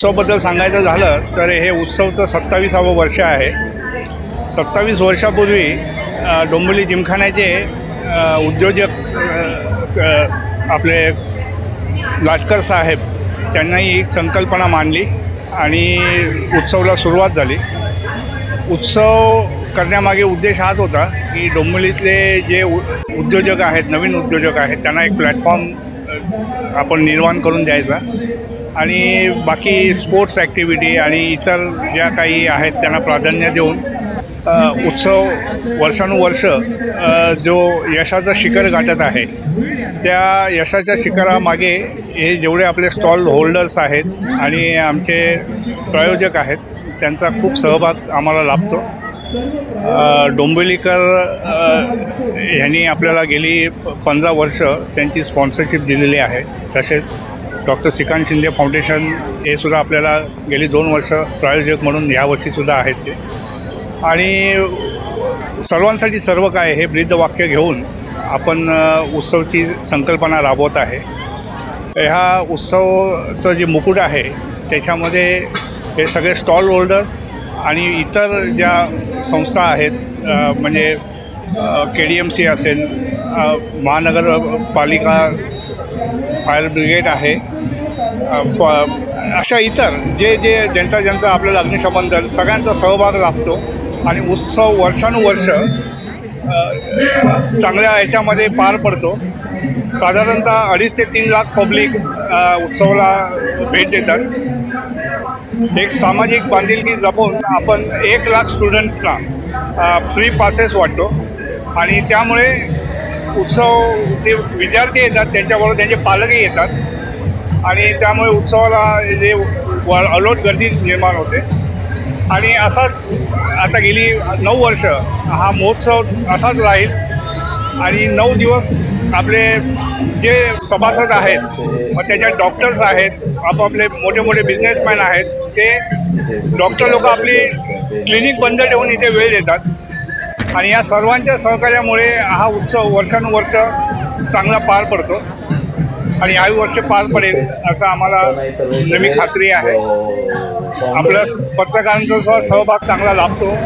उत्सवबद्दल सांगायचं झालं तर हे उत्सवचं सत्तावीसावं वर्ष आहे. सत्तावीस वर्षापूर्वी डोंबिवली जिमखान्याचे उद्योजक आपले लाटकर साहेब त्यांनाही एक संकल्पना मांडली आणि उत्सवला सुरुवात झाली. उत्सव करण्यामागे उद्देश हाच होता की डोंबिवलीतले जे उ उद्योजक आहेत नवीन उद्योजक आहेत त्यांना एक प्लॅटफॉर्म आपण निर्माण करून द्यायचा. आणि बाकी स्पोर्ट्स ॲक्टिव्हिटी आणि इतर ज्या काही आहेत त्यांना प्राधान्य देऊन उत्सव वर्षानुवर्ष जो यशाचं शिखर गाठत आहे त्या यशाच्या शिखरामागे हे जेवढे आपले स्टॉल होल्डर्स आहेत आणि आमचे प्रायोजक आहेत त्यांचा खूप सहभाग आम्हाला लाभतो. डोंबिवलीकर यांनी आपल्याला गेली पंधरा वर्ष त्यांची स्पॉन्सरशिप दिलेली आहे तसेच डॉक्टर श्रीकांत शिंदे फाउंडेशन हे सुद्धा आपल्याला गेली दोन वर्ष प्रायोजक म्हणून यावर्षीसुद्धा आहेत ते. आणि सर्वांसाठी सर्व काय हे ब्रीदवाक्य घेऊन आपण उत्सवची संकल्पना राबवत आहे. ह्या उत्सवचं जे मुकुट आहे त्याच्यामध्ये हे सगळे स्टॉल होल्डर्स आणि इतर ज्या संस्था आहेत म्हणजे के डी एम सी असेल महानगरपालिका फायर ब्रिगेड आहे अशा इतर जे जे ज्यांचा ज्यांचा आपल्याला अग्निशमन दल सगळ्यांचा सहभाग लाभतो आणि उत्सव वर्षानुवर्ष चांगल्या ह्याच्यामध्ये पार पडतो. साधारणतः अडीच ते तीन लाख पब्लिक उत्सवाला भेट देतात. एक सामाजिक बांधिलकी जपून आपण एक लाख स्टुडंट्सना फ्री पासेस वाटतो. आणि त्यामुळे उत्सव ते विद्यार्थी येतात त्यांच्याबरोबर त्यांचे पालकही येतात. आणि त्यामुळे उत्सवाला जे व- अलोट गर्दी निर्माण होते. आणि असाच आता गेली नऊ वर्ष हा महोत्सव असाच राहील. आणि नऊ दिवस आपले जे सभासद आहेत मग त्याच्यात डॉक्टर्स आहेत आपापले मोठे मोठे बिझनेसमॅन आहेत ते डॉक्टर लोक आपली क्लिनिक बंद ठेवून इथे वेळ देतात. आणि या सर्वांच्या सहकार्यामुळे हा उत्सव वर्षानुवर्ष चांगला पार पडतो. आणि याही वर्ष पार पडेल असं आम्हाला नेहमी खात्री आहे. आपल्या पत्रकारांचा सुद्धा सहभाग चांगला लाभतो.